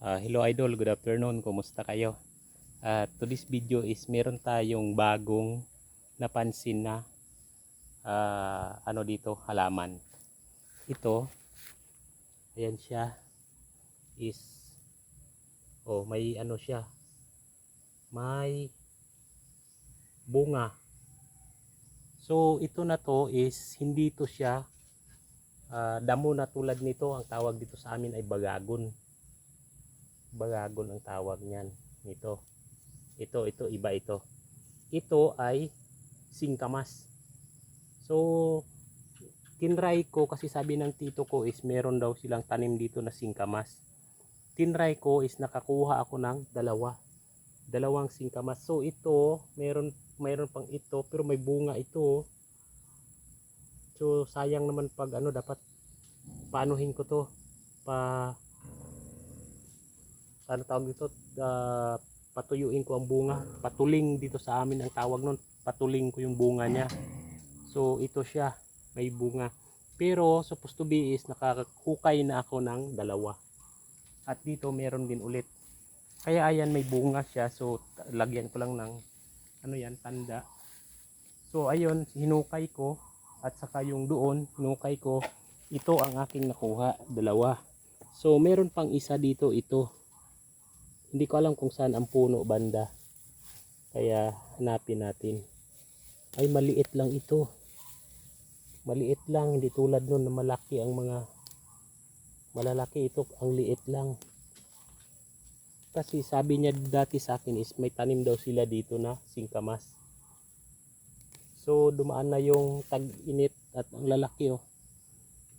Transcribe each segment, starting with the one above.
Ah, hello idol, good afternoon. Kumusta kayo? Ah, to this video is meron tayong bagong napansin na ah, ano dito, halaman. Ito, ayan siya is oh, may ano siya. May bunga. So, ito na to is hindi to siya ah, damo na tulad nito. Ang tawag dito sa amin ay bagagon bagagon ang tawag niyan. Ito. Ito ito iba ito. Ito ay singkamas. So tinry ko kasi sabi ng tito ko is meron daw silang tanim dito na singkamas. Tinry ko is nakakuha ako ng dalawa. Dalawang singkamas. So ito meron meron pang ito pero may bunga ito. So sayang naman pag ano dapat paanuhin ko to. Pa ano tawag dito? Ah, patuyuin ko ang bunga. Patuling dito sa amin ang tawag nun. Patuling ko yung bunga niya. So ito siya. May bunga. Pero supposed to be is nakahukay na ako ng dalawa. At dito meron din ulit. Kaya ayan may bunga siya. So lagyan ko lang ng ano yan tanda. So ayun hinukay ko. At saka yung doon hinukay ko. Ito ang aking nakuha dalawa. So meron pang isa dito ito hindi ko alam kung saan ang puno banda. Kaya hanapin natin. Ay maliit lang ito. Maliit lang, hindi tulad nun na malaki ang mga malalaki ito, ang liit lang. Kasi sabi niya dati sa akin is may tanim daw sila dito na singkamas. So dumaan na yung tag-init at ang lalaki oh.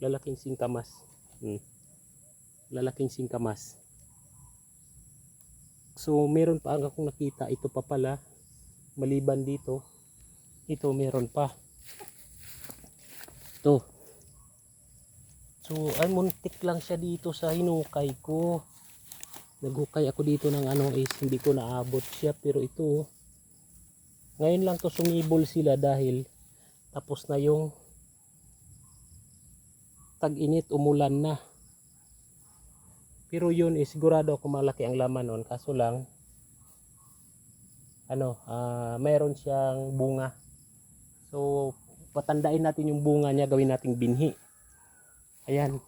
Lalaking singkamas. Hmm. Lalaking singkamas. So meron pa ang akong nakita ito pa pala maliban dito. Ito meron pa. Ito. So ay muntik lang siya dito sa hinukay ko. Naghukay ako dito ng ano is hindi ko naabot siya pero ito oh. ngayon lang to sumibol sila dahil tapos na yung tag-init umulan na. Pero yun is sigurado ako malaki ang laman nun. Kaso lang, ano, ah mayroon siyang bunga. So, patandain natin yung bunga niya, gawin nating binhi. Ayan,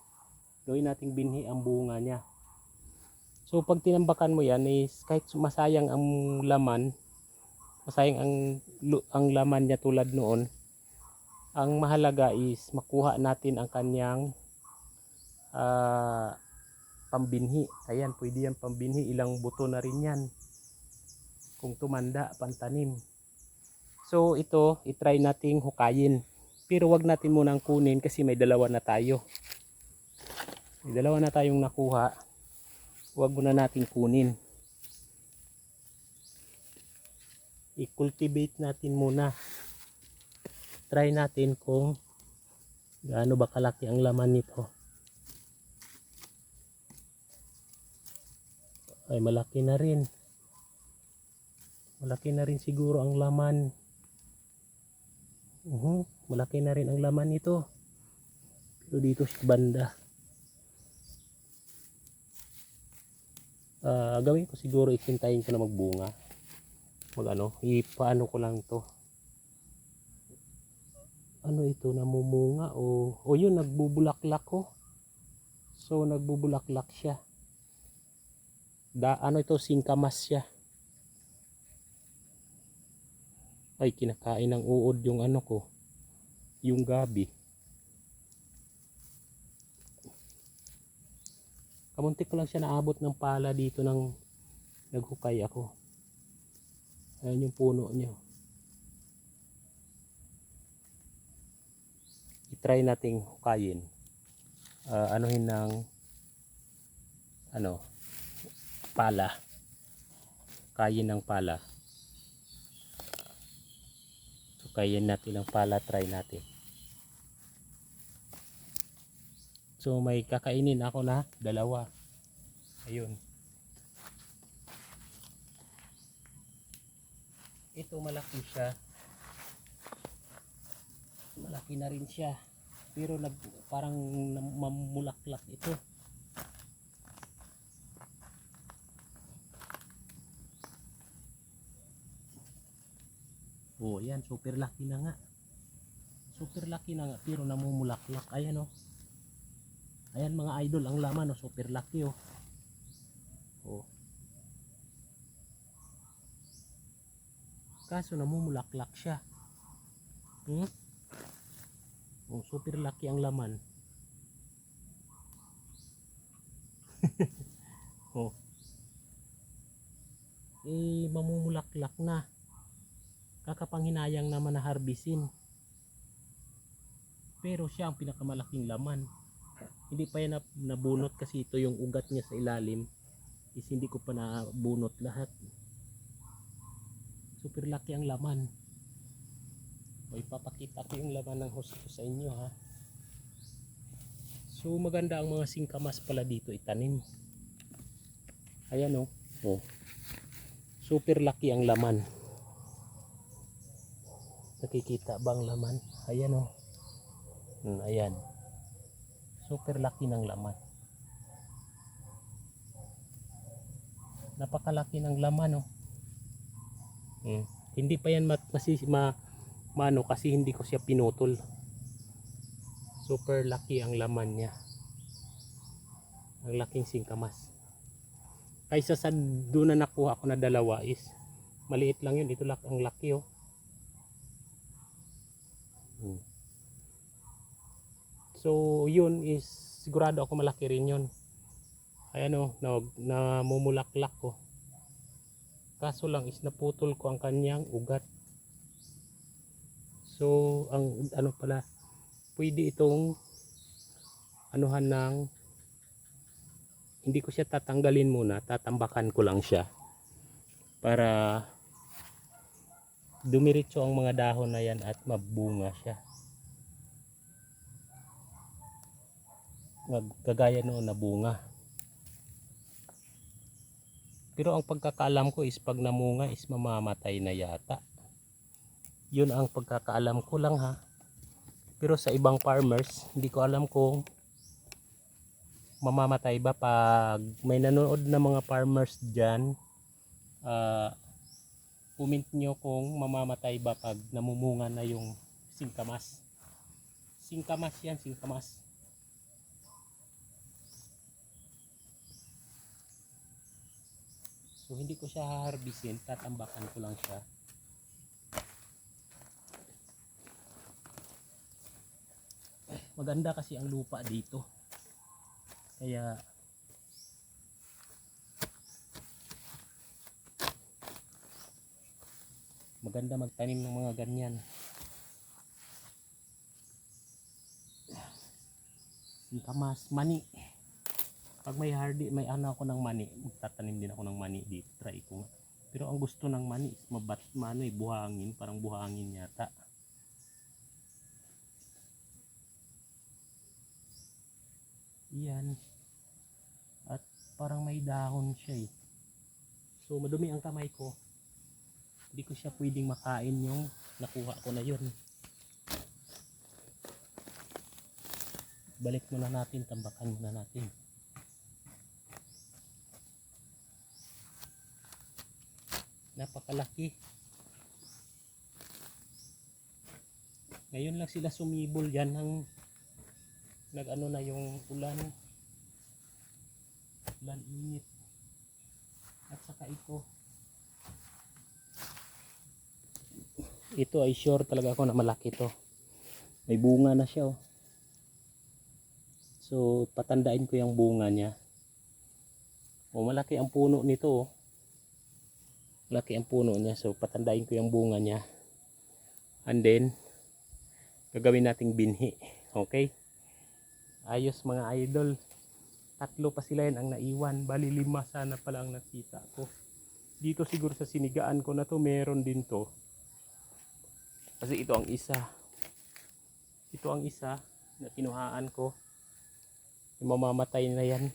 gawin nating binhi ang bunga niya. So, pag tinambakan mo yan is kahit masayang ang laman, masayang ang, ang laman niya tulad noon, ang mahalaga is makuha natin ang kanyang ah pambinhi. Ayan, pwede yan pambinhi. Ilang buto na rin yan. Kung tumanda, pantanim. So, ito, itry nating hukayin. Pero wag natin munang kunin kasi may dalawa na tayo. May dalawa na tayong nakuha. Huwag muna natin kunin. I-cultivate natin muna. Try natin kung gaano ba kalaki ang laman nito. Ay malaki na rin. Malaki na rin siguro ang laman. Uhum, malaki na rin ang laman nito. Pero dito sa banda. Ah, gawin ko siguro ikintayin ko na magbunga. Mag ano ipaano ko lang to. Ano ito namumunga o o yun nagbubulaklak ko. So nagbubulaklak siya da ano ito singkamas siya ay kinakain ng uod yung ano ko yung gabi. Kamuntik ko lang siya naabot ng pala dito ng naghukay ako. Ayan yung puno niya. Itry nating hukayin. Ah, anuhin ng ano pala. Kayin ng pala. So kayin natin ng pala try natin. So may kakainin ako na dalawa. Ayun. Ito malaki siya. Malaki na rin siya. Pero nag parang mamulaklak ito Oh, yan, super laki na nga. Super laki na nga, pero namumulaklak. Ayan oh. Ayan mga idol, ang laman oh, super laki oh. Oh. Kaso namumulaklak siya. Hmm? Oh, super laki ang laman. oh. Eh, mamumulaklak na. Kakapanghinayang naman na harbisin. Pero siya ang pinakamalaking laman. Hindi pa yan nab- nabunot kasi ito yung ugat niya sa ilalim. Is hindi ko pa nabunot lahat. Super laki ang laman. O ipapakita ko yung laman ng husto sa inyo ha. So maganda ang mga singkamas pala dito itanim. Ayan o. Oh. Super laki ang laman. Nakikita bang laman? Ayan o. Hmm, ayan. Super laki ng laman. Napakalaki ng laman oh. Hmm. Hindi pa yan kasi ma mano kasi hindi ko siya pinutol. Super laki ang laman niya. Ang laking singkamas. Kaysa sa doon na nakuha ko na dalawa is maliit lang yun. Ito lang ang laki oh. Hmm. So yun is sigurado ako malaki rin yun. Ayan o, na, namumulaklak ko. Kaso lang is naputol ko ang kanyang ugat. So ang ano pala, pwede itong anuhan ng hindi ko siya tatanggalin muna, tatambakan ko lang siya para dumiretso ang mga dahon na yan at mabunga siya. Magkagaya noon na bunga. Pero ang pagkakaalam ko is pag namunga is mamamatay na yata. Yun ang pagkakaalam ko lang ha. Pero sa ibang farmers, hindi ko alam kung mamamatay ba pag may nanonood na mga farmers dyan. ah comment nyo kung mamamatay ba pag namumunga na yung singkamas. Singkamas yan, singkamas. So hindi ko siya haharbisin, tatambakan ko lang siya. Maganda kasi ang lupa dito. Kaya maganda magtanim ng mga ganyan. Singkamas, mani. Pag may hardy, may ano ako ng mani, magtatanim din ako ng mani dito. Try ko nga. Pero ang gusto ng mani is mabat, mano eh, buhangin, parang buhangin yata. Yan. At parang may dahon siya eh. So madumi ang kamay ko. Hindi ko siya pwedeng makain yung nakuha ko na yun. Balik muna natin, tambakan muna natin. Napakalaki. Ngayon lang sila sumibol yan ng nag-ano na yung ulan. Ulan init. At saka ito. Ito ay sure talaga ako na malaki to. May bunga na siya oh. So patandain ko yung bunga niya. O malaki ang puno nito oh. Malaki ang puno niya. So patandain ko yung bunga niya. And then gagawin nating binhi. Okay? Ayos mga idol. Tatlo pa sila yan ang naiwan. Bali lima sana pala ang nakita ko. Dito siguro sa sinigaan ko na to meron din to. Kasi ito ang isa. Ito ang isa na kinuhaan ko. Mamamatay na yan.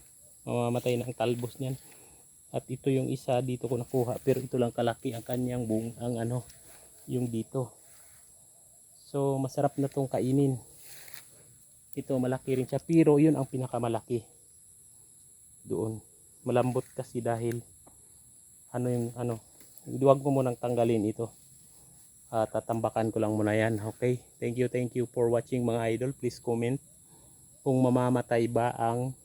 Mamamatay na ang talbos niyan. At ito yung isa dito ko nakuha. Pero ito lang kalaki ang kanyang bung, ang ano, yung dito. So masarap na tong kainin. Ito malaki rin siya. Pero yun ang pinakamalaki. Doon. Malambot kasi dahil ano yung ano. Huwag mo munang tanggalin ito. Ah, tatambakan ko lang muna yan. Okay? Thank you, thank you for watching mga idol. Please comment kung mamamatay ba ang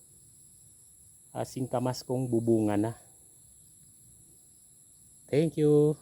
uh, singkamas kong bubunga na. Thank you.